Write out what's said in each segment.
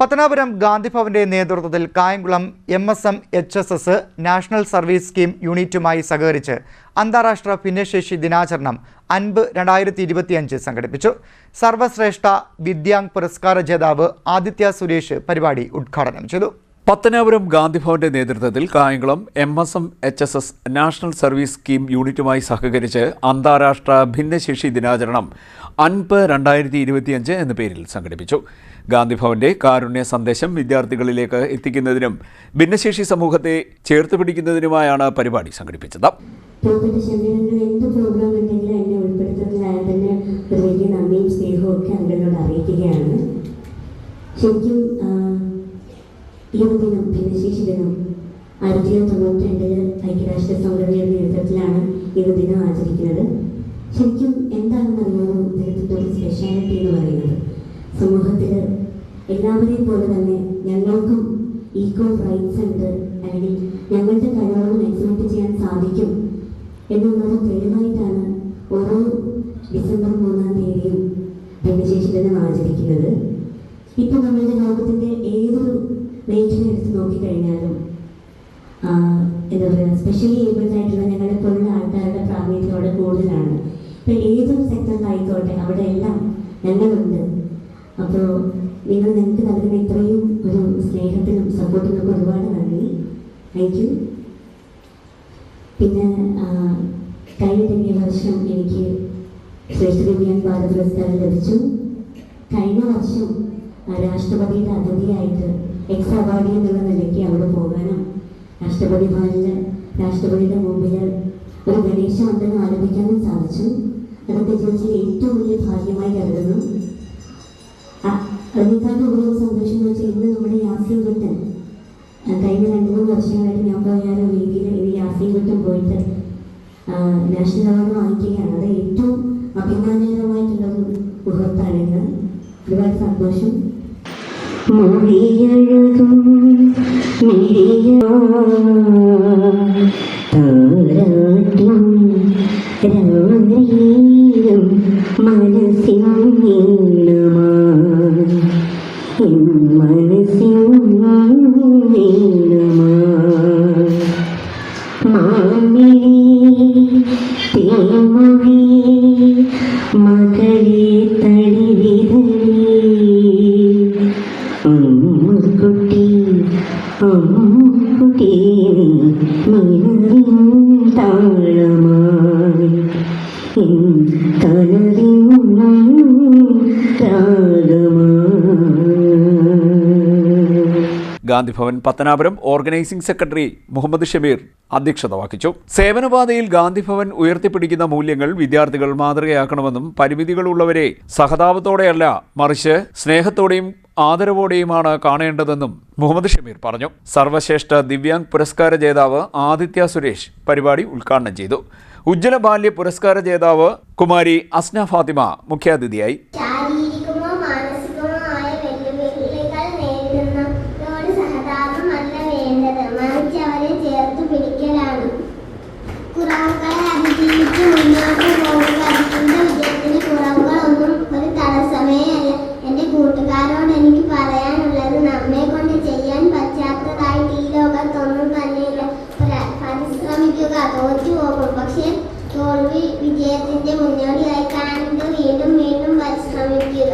പത്തനാപുരം ഗാന്ധിഭവന്റെ നേതൃത്വത്തിൽ Kayamkulam M S M H S S national service scheme യൂണിറ്റുമായി സഹകരിച്ച് അന്താരാഷ്ട്ര ഭിന്നശേഷി ദിനാചരണം അൻപ് രണ്ടായിരത്തി ഇരുപത്തിയഞ്ച് സംഘടിപ്പിച്ചു. സർവശ്രേഷ്ഠ വിദ്യാംഗ് പുരസ്കാര ജേതാവ് ആദിത്യ സുരേഷ് പരിപാടി ഉദ്ഘാടനം ചെയ്തു. പത്തനാപുരം ഗാന്ധിഭവന്റെ നേതൃത്വത്തിൽ Kayamkulam M S M H S S national service scheme യൂണിറ്റുമായി സഹകരിച്ച് അന്താരാഷ്ട്ര ഭിന്നശേഷി ദിനാചരണം അൻപ് രണ്ടായിരത്തി ഇരുപത്തിയഞ്ച് എന്ന പേരിൽ സംഘടിപ്പിച്ചു. ഗാന്ധിഭവന്റെ കാരുണ്യ സന്ദേശം വിദ്യാർത്ഥികളിലേക്ക് എത്തിക്കുന്നതിനും ഭിന്നശേഷി സമൂഹത്തെ ചേർത്ത് പിടിക്കുന്നതിനുമായാണ് പരിപാടി സംഘടിപ്പിച്ചത്. ശരിക്കും ദിനം ഭിന്നശേഷി ദിനം ആയിരത്തി തൊണ്ണൂറ്റി രണ്ടിൽ ഐക്യരാഷ്ട്ര സംഘടനയുടെ നേതൃത്വത്തിലാണ് ഈ ദിനം ആചരിക്കുന്നത്. ശരിക്കും എന്താണ് ഇതിനകത്തെ ഒരു സ്പെഷ്യാലിറ്റി എന്ന് പറയുന്നത്. സമൂഹത്തിൽ എല്ലാവരെയും പോലെ തന്നെ ഞങ്ങൾക്കും ഈക്വൽ റൈറ്റ്സ് ഉണ്ട്. അല്ലെങ്കിൽ ഞങ്ങളുടെ കഴിവുകൾ എക്സിബിറ്റ് ചെയ്യാൻ സാധിക്കും എന്നുള്ളത് തെളിവായിട്ടാണ് ഓരോ ഡിസംബർ മൂന്നാം തീയതിയും ഭിന്നശേഷി ദിനം ആചരിക്കുന്നത്. ഇപ്പോൾ നമ്മളുടെ ലോകത്തിന്റെ ഏതൊരു മേഖല എടുത്ത് നോക്കിക്കഴിഞ്ഞാലും എന്താ പറയുക സ്പെഷ്യലി ഏബിൾഡ് ആയിട്ടുള്ള ഞങ്ങളെ പോലുള്ള ആൾക്കാരുടെ പ്രാതിനിധ്യം അവിടെ കൂടുതലാണ്. ഇപ്പൊ ഏതൊരു സെക്ടറിലായിക്കോട്ടെ അവിടെ എല്ലാം ഞങ്ങളുണ്ട്. അപ്പോൾ നിങ്ങൾ ഞങ്ങൾക്ക് നൽകുന്ന ഇത്രയും ഒരു സ്നേഹത്തിനും സപ്പോർട്ടിനും ഒക്കെ ഒരുപാട് നന്ദി. താങ്ക് യു പിന്നെ കഴിഞ്ഞ തന്നെ വർഷം എനിക്ക് ശ്രേഷ്ഠ ഭാരത പുരസ്കാരം ലഭിച്ചു. കഴിഞ്ഞ വർഷം രാഷ്ട്രപതിയുടെ അതിഥിയായിട്ട് എക്സ് അവാർഡി എന്നുള്ള നിലയ്ക്ക് അവിടെ പോകാനും രാഷ്ട്രപതി ഭവനിൽ രാഷ്ട്രപതിയുടെ മുമ്പിൽ ഒരു ഗണേശ മന്ത്രം ആരംഭിക്കാനും സാധിച്ചു. അതൊക്കെ ജീവിതത്തിലെ ഏറ്റവും വലിയ ഭാഗ്യമായി കരുതുന്നു. അതിനേക്കാളും ഒരു സന്തോഷം എന്ന് വെച്ചാൽ ഇന്ന് നമ്മുടെ യാസിൻ കുട്ടൻ കഴിഞ്ഞ രണ്ട് മൂന്ന് വർഷങ്ങളായിട്ട് ഞാൻ പോയ ആ ഒരു വേദിയിൽ ഇനി യാസിൻ കുട്ടൻ പോയിട്ട് നാഷണൽ അവാർഡ് വാങ്ങിക്കുകയാണ്. അത് ഏറ്റവും അഭിമാനകരമായിട്ടുള്ള ഒരു മുഹൂർത്തമാണ് ഇന്ന്. ഒരുപാട് സന്തോഷം. മൊഴിയഴുതും താരാട്ടും രാത്രിയിലും മനസ്സിൻ നീണമായി എൻ മനസ്സിൻ നീണമായി മാമിഴി തേമൊഴി മകളെ അമ്മുക്കുട്ടി മിണറിൻ താളമായി ഗാന്ധിഭവൻ പത്തനാപുരം ഓർഗനൈസിംഗ് സെക്രട്ടറി മുഹമ്മദ് ഷമീർ അധ്യക്ഷത വഹിച്ചു. സേവനപാതയിൽ ഗാന്ധിഭവൻ ഉയർത്തിപ്പിടിക്കുന്ന മൂല്യങ്ങൾ വിദ്യാർത്ഥികൾ മാതൃകയാക്കണമെന്നും പരിമിതികളുള്ളവരെ സഹതാപത്തോടെയല്ല മറിച്ച് സ്നേഹത്തോടെയും ആദരവോടെയുമാണ് കാണേണ്ടതെന്നും മുഹമ്മദ് ഷമീർ പറഞ്ഞു. സർവശ്രേഷ്ഠ ദിവ്യാംഗ് പുരസ്കാര ജേതാവ് ആദിത്യ സുരേഷ് പരിപാടി ഉദ്ഘാടനം ചെയ്തു. ഉജ്ജ്വല ബാല്യ പുരസ്കാര ജേതാവ് കുമാരി അസ്ന ഫാത്തിമ മുഖ്യാതിഥിയായി. വിജയത്തിന്റെ മുന്നോടിയായി കാണുന്നത് വീണ്ടും വീണ്ടും പരിശ്രമിക്കുക.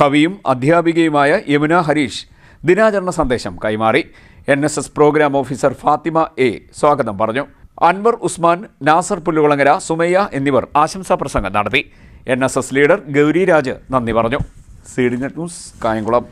കവിയും അധ്യാപികയുമായ യമുന ഹരീഷ് ദിനാചരണ സന്ദേശം കൈമാറി. N S S programme officer Fathima A സ്വാഗതം പറഞ്ഞു. അൻവർ ഉസ്മാൻ നാസർ പുല്ലുകുളങ്ങര സുമയ്യ എന്നിവർ ആശംസാ പ്രസംഗം നടത്തി. എൻ ലീഡർ ഗൗരിരാജ് നന്ദി പറഞ്ഞു. C D news Kayamkulam.